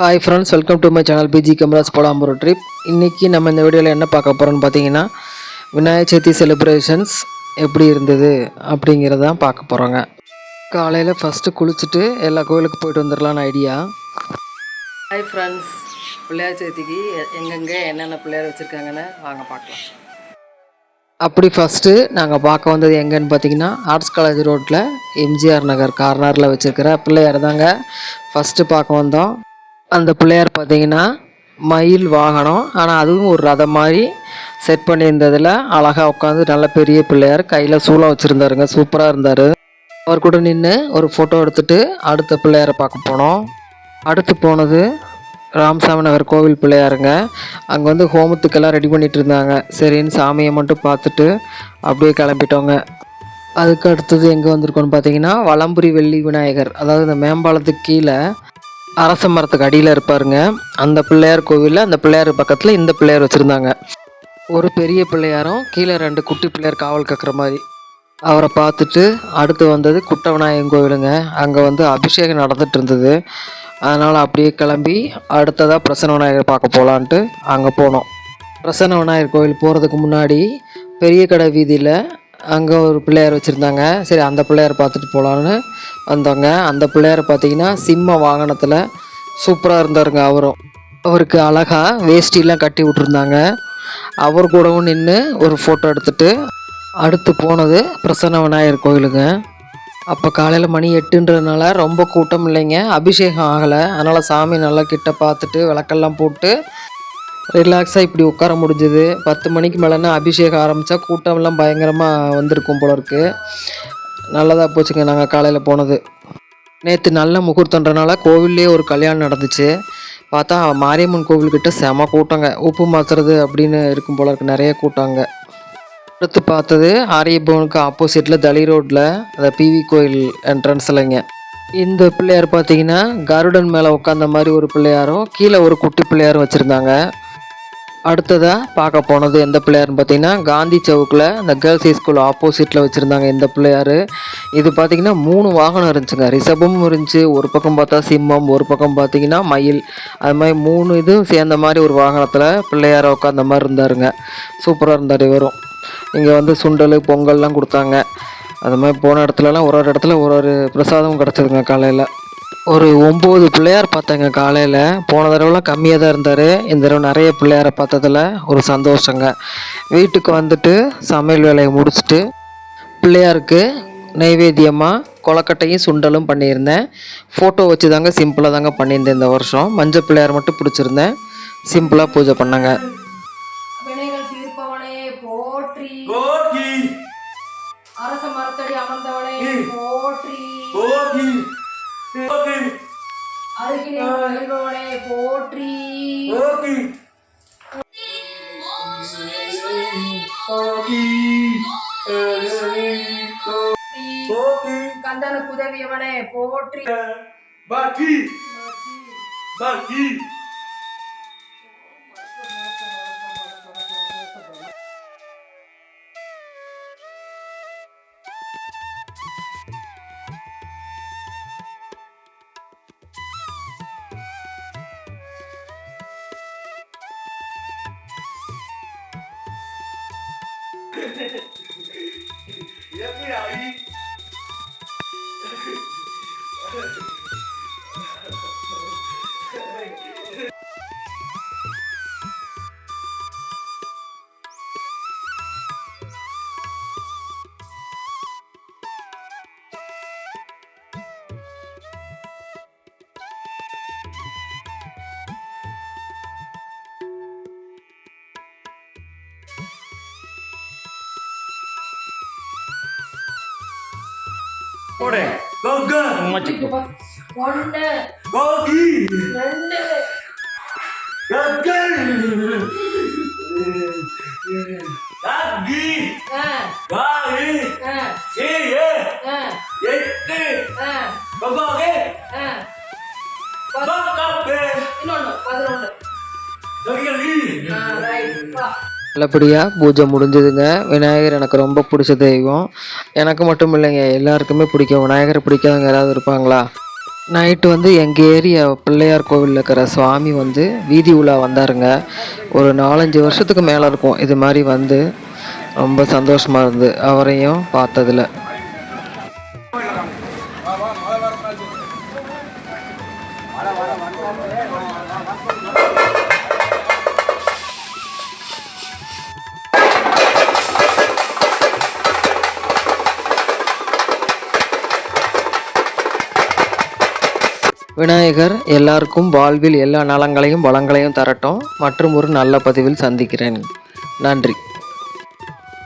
Hi friends welcome to my channel PG cameras போலாம் ஒரு trip இன்றைக்கி நம்ம இந்த வீடியோவில் என்ன பார்க்க போகிறோம்னு பார்த்தீங்கன்னா விநாயகர் சதுர்த்தி செலிப்ரேஷன்ஸ் எப்படி இருந்தது அப்படிங்கிறத தான் பார்க்க போகிறோங்க காலையில் ஃபஸ்ட்டு குளிச்சுட்டு எல்லா கோயிலுக்கு போயிட்டு வந்துடலான்னு ஐடியா ஹாய் ஃப்ரெண்ட்ஸ் பிள்ளையார் சதுர்த்திக்கு எங்கெங்கே என்னென்ன பிள்ளையார் வச்சுருக்காங்கன்னு வாங்க பார்க்கலாம். அப்படி ஃபஸ்ட்டு நாங்கள் பார்க்க வந்தது எங்கன்னு பார்த்தீங்கன்னா ஆர்ட்ஸ் காலேஜ் ரோட்டில் எம்ஜிஆர் நகர் கார்னரில் வச்சுருக்கிற பிள்ளையார் தாங்க ஃபஸ்ட்டு பார்க்க வந்தோம். அந்த பிள்ளையார் பார்த்தீங்கன்னா மயில் வாகனம். ஆனால் அதுவும் ஒரு ரதம் மாதிரி செட் பண்ணியிருந்ததில் அழகாக உட்காந்து நல்ல பெரிய பிள்ளையார் கையில் சூளம் வச்சுருந்தாருங்க. சூப்பராக இருந்தார். அவர் கூட நின்று ஒரு ஃபோட்டோ எடுத்துட்டு அடுத்த பிள்ளையாரை பார்க்க போனோம். அடுத்து போனது ராமசாமி நகர் கோவில் பிள்ளையாருங்க. அங்கே வந்து ஹோமத்துக்கெல்லாம் ரெடி பண்ணிகிட்டு இருந்தாங்க. சரின்னு சாமியை மட்டும் பார்த்துட்டு அப்படியே கிளம்பிட்டோங்க. அதுக்கு அடுத்தது எங்கே வந்திருக்கோன்னு பார்த்தீங்கன்னா வலம்புரி வெள்ளி விநாயகர். அதாவது இந்த மேம்பாலத்துக்கு கீழே அரச மரத்துக்கு அடியில் இருப்பாருங்க. அந்த பிள்ளையார் கோவிலில் அந்த பிள்ளையார் பக்கத்தில் இந்த பிள்ளையார் வச்சுருந்தாங்க. ஒரு பெரிய பிள்ளையாரும் கீழே ரெண்டு குட்டி பிள்ளையார் காவல் கக்குற மாதிரி. அவரை பார்த்துட்டு அடுத்து வந்தது குட்டவிநாயகன் கோவிலுங்க. அங்கே வந்து அபிஷேகம் நடந்துட்டு இருந்தது. அதனால் அப்படியே கிளம்பி அடுத்ததாக பிரசன்ன விநாயகர் பார்க்க போகலான்ட்டு அங்கே போனோம். பிரசன்ன விநாயகர் கோவில் போகிறதுக்கு முன்னாடி பெரிய கடை வீதியில் அங்கே ஒரு பிள்ளையார் வச்சுருந்தாங்க. சரி அந்த பிள்ளையார் பார்த்துட்டு போகலான்னு வந்தோங்க. அந்த பிள்ளையார் பார்த்தீங்கன்னா சிம்ம வாகனத்தில் சூப்பராக இருந்தாருங்க அவரும். அவருக்கு அழகாக வேஷ்டிலாம் கட்டி விட்ருந்தாங்க அவர் கூடவும் நின்று ஒரு ஃபோட்டோ எடுத்துட்டு அடுத்து போனது பிரசன்ன விநாயகர் கோயிலுங்க. அப்போ காலையில் மணி எட்டுன்றதுனால ரொம்ப கூட்டம் இல்லைங்க. அபிஷேகம் ஆகலை. அதனால் சாமி நல்லா கிட்ட பார்த்துட்டு விளக்கெல்லாம் போட்டு ரிலாக்ஸாக இப்படி உட்கார முடிஞ்சுது. பத்து மணிக்கு மேலேனா அபிஷேகம் ஆரம்பித்தா கூட்டம்லாம் பயங்கரமாக வந்திருக்கும் போல இருக்கு. நல்லதாக போச்சுங்க நாங்கள் காலையில் போனது. நேற்று நல்ல முகூர்த்தன்றனால கோவில்லே ஒரு கல்யாணம் நடந்துச்சு. பார்த்தா மாரியம்மன் கோவில்கிட்ட செம கூட்டங்க. உப்பு மாத்துறது அப்படின்னு இருக்கும் போல இருக்கு. நிறைய கூட்டங்க. அடுத்து பார்த்தது ஆரியபவனுக்கு ஆப்போசிட்டில் தளி ரோட்டில் அந்த பிவி கோயில் என்ட்ரன்ஸ்லங்க இந்த பிள்ளையார் பார்த்தீங்கன்னா கருடன் மேலே உட்காந்த மாதிரி ஒரு பிள்ளையாரும் கீழே ஒரு குட்டி பிள்ளையாரும் வச்சுருந்தாங்க. அடுத்ததாக பார்க்க போனது எந்த பிள்ளையார்னு பார்த்தீங்கன்னா காந்தி சவுக்கில் இந்த கேர்ள்ஸ் ஹை ஸ்கூல் ஆப்போசிட்டில் வச்சுருந்தாங்க இந்த பிள்ளையார். இது பார்த்தீங்கன்னா மூணு வாகனம் இருந்துச்சுங்க. ரிஷபமும் இருந்துச்சு ஒரு பக்கம் பார்த்தா சிம்மம் ஒரு பக்கம் பார்த்தீங்கன்னா மயில். அது மாதிரி மூணு இதுவும் சேர்ந்த மாதிரி ஒரு வாகனத்தில் பிள்ளையார உட்காந்த மாதிரி இருந்தாருங்க. சூப்பராக இருந்தார் இவரும். இங்கே வந்து சுண்டல் பொங்கல்லாம் கொடுத்தாங்க. அது மாதிரி போன இடத்துலலாம் ஒரு ஒரு இடத்துல ஒரு ஒரு பிரசாதம் கிடச்சிதுங்க காலையில். ஒரு ஒம்பது பிள்ளையார் பார்த்தேங்க காலையில். போன தடவைலாம் கம்மியாக தான் இருந்தார். இந்த தடவை நிறைய பிள்ளையாரை பார்த்ததுல ஒரு சந்தோஷங்க. வீட்டுக்கு வந்துட்டு சமையல் வேலையை முடிச்சுட்டு பிள்ளையாருக்கு நைவேத்தியமாக கொலக்கட்டையும் சுண்டலும் பண்ணியிருந்தேன். ஃபோட்டோ வச்சு தாங்க சிம்பிளாக தாங்க பண்ணியிருந்தேன் இந்த வருஷம். மஞ்சள் பிள்ளையார் மட்டும் பிடிச்சிருந்தேன். சிம்பிளாக பூஜை பண்ணேங்க. அரச மரத்தடி அமர்ந்தவனே. போற்றி. போற்றி. போற்றி. கந்தனுக்கு உதவியவனே போற்றி. பாக்கி. பாக்கி. போடு. கோக ஒன்று கோகி ரெண்டு. கக்கல் காகி ஆ, காகி ஆ, ஏ ஏ எட்டு. கோகே நல்லபடியாக பூஜை முடிஞ்சதுங்க. விநாயகர் எனக்கு ரொம்ப பிடிச்ச தெய்வம். எனக்கு மட்டும் இல்லைங்க எல்லாருக்குமே பிடிக்கும். விநாயகரை பிடிக்காதவங்க யாராவது இருப்பாங்களா? நைட்டு வந்து எங்கள் ஏரியா பிள்ளையார் கோவிலில் இருக்கிற சுவாமி வந்து வீதி உலா வந்தாருங்க. ஒரு நாலஞ்சு வருஷத்துக்கு மேலே இருக்கும். இது மாதிரி வந்து ரொம்ப சந்தோஷமாக இருந்து அவரையும் பார்த்ததில். விநாயகர் எல்லாருக்கும் வாழ்வில் எல்லா நலங்களையும் வளங்களையும் தரட்டும் மற்றும் ஒரு நல்ல பதிவில் சந்திக்கிறேன். நன்றி.